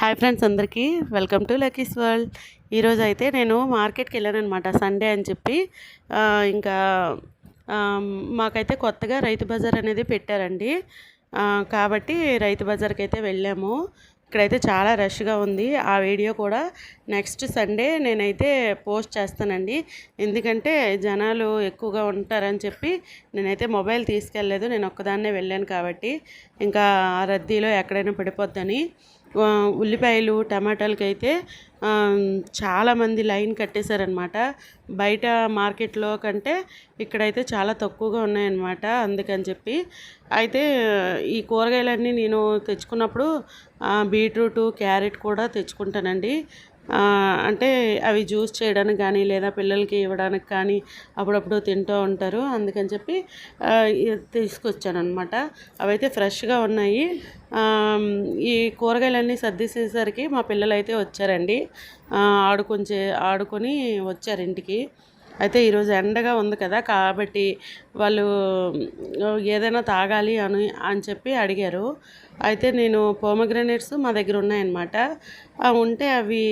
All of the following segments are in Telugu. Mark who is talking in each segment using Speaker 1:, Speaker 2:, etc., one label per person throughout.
Speaker 1: హాయ్ ఫ్రెండ్స్ అందరికీ. Welcome to Lucky's World. ఈరోజు అయితే నేను మార్కెట్కి వెళ్ళాను అనమాట సండే అని చెప్పి. ఇంకా మాకైతే కొత్తగా రైతు బజార్ అనేది పెట్టారండి. కాబట్టి రైతు బజార్కి అయితే వెళ్ళాము. ఇక్కడైతే చాలా రష్గా ఉంది. ఆ వీడియో కూడా నెక్స్ట్ సండే నేనైతే పోస్ట్ చేస్తానండి. ఎందుకంటే జనాలు ఎక్కువగా ఉంటారని చెప్పి నేనైతే మొబైల్ తీసుకెళ్ళలేదు. నేను ఒక్కదాన్నే వెళ్ళాను కాబట్టి. ఇంకా ఆ రద్దీలో ఎక్కడైనా పడిపోద్దని. ఉల్లిపాయలు టమాటాలకి అయితే చాలామంది లైన్ కట్టేశారనమాట. బయట మార్కెట్లో కంటే ఇక్కడైతే చాలా తక్కువగా ఉన్నాయన్నమాట అందుకని చెప్పి. అయితే ఈ కూరగాయలన్నీ నేను తెచ్చుకున్నప్పుడు బీట్రూట్ బీట్రూటు క్యారెట్ కూడా తెచ్చుకుంటానండి. అంటే అవి జ్యూస్ చేయడానికి కానీ లేదా పిల్లలకి ఇవ్వడానికి కానీ అప్పుడప్పుడు తింటూ ఉంటారు. అందుకని చెప్పి తీసుకొచ్చాను అనమాట అవైతే ఫ్రెష్గా ఉన్నాయి. ఈ కూరగాయలన్నీ సర్దిసేసరికి మా పిల్లలు అయితే వచ్చారండి. ఆ, ఆడుకొంచే ఆడుకొని వచ్చారు ఇంటికి. అయితే ఈరోజు ఎండగా ఉంది కదా కాబట్టి వాళ్ళు ఏదైనా తాగాలి అని అని చెప్పి అడిగారు. అయితే నేను పోమగ్రనేట్స్ మా దగ్గర ఉన్నాయన్నమాట. ఉంటే అవి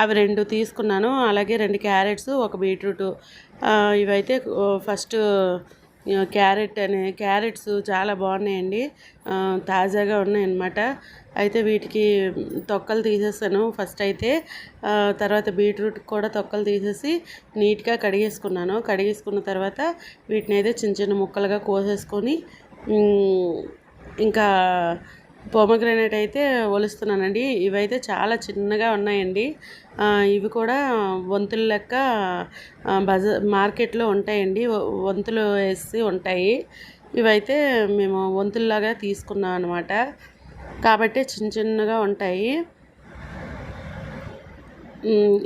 Speaker 1: అవి రెండు తీసుకున్నాను. అలాగే రెండు క్యారెట్స్ ఒక బీట్రూట్. ఇవైతే ఫస్ట్ క్యారెట్ అనే క్యారెట్స్ చాలా బాగున్నాయండి. తాజాగా ఉన్నాయన్నమాట. అయితే వీటికి తొక్కలు తీసేసాను ఫస్ట్ అయితే. తర్వాత బీట్రూట్ కూడా తొక్కలు తీసేసి నీట్గా కడిగేసుకున్నాను. కడిగేసుకున్న తర్వాత వీటిని అయితే చిన్న చిన్న ముక్కలుగా కోసేసుకొని ఇంకా పోమగ్రానైట్ అయితే ఒలుస్తున్నానండి. ఇవైతే చాలా చిన్నగా ఉన్నాయండి. ఇవి కూడా వంతుల లెక్క బజ బజార్ మార్కెట్లో ఉంటాయండి. వంతులు వేసి ఉంటాయి. ఇవైతే మేము వంతుల్లాగా తీసుకున్నాం అనమాట కాబట్టి చిన్న చిన్నగా ఉంటాయి.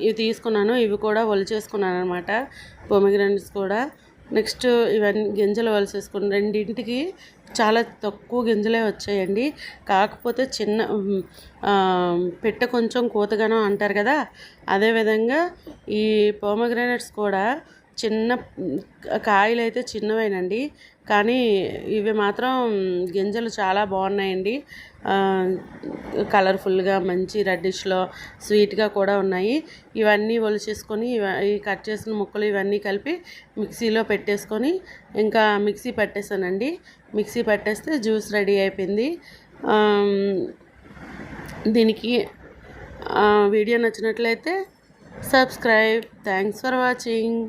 Speaker 1: ఇవి తీసుకున్నాను. ఇవి కూడా ఒలిచేసుకున్నాను అనమాట పొమిగ్రానెట్స్ కూడా. నెక్స్ట్ ఇవన్నీ గింజలు వలసేసుకుని రెండింటికి చాలా తక్కువ గింజలే వచ్చాయండి. కాకపోతే చిన్న పెట్ట కొంచెం కూతగానో అంటారు కదా అదేవిధంగా ఈ పోమగ్రానైట్స్ కూడా చిన్న కాయలు అయితే చిన్నవేనండి. కానీ ఇవి మాత్రం గింజలు చాలా బాగున్నాయండి. కలర్ఫుల్గా మంచి రెడ్డిష్లో స్వీట్గా కూడా ఉన్నాయి. ఇవన్నీ ఒలిచేసుకొని ఇవి కట్ చేసిన ముక్కలు ఇవన్నీ కలిపి మిక్సీలో పెట్టేసుకొని ఇంకా మిక్సీ పట్టేసానండి. మిక్సీ పట్టేస్తే జ్యూస్ రెడీ అయిపోయింది. దీనికి వీడియో నచ్చినట్లయితే సబ్స్క్రైబ్. Thanks for watching.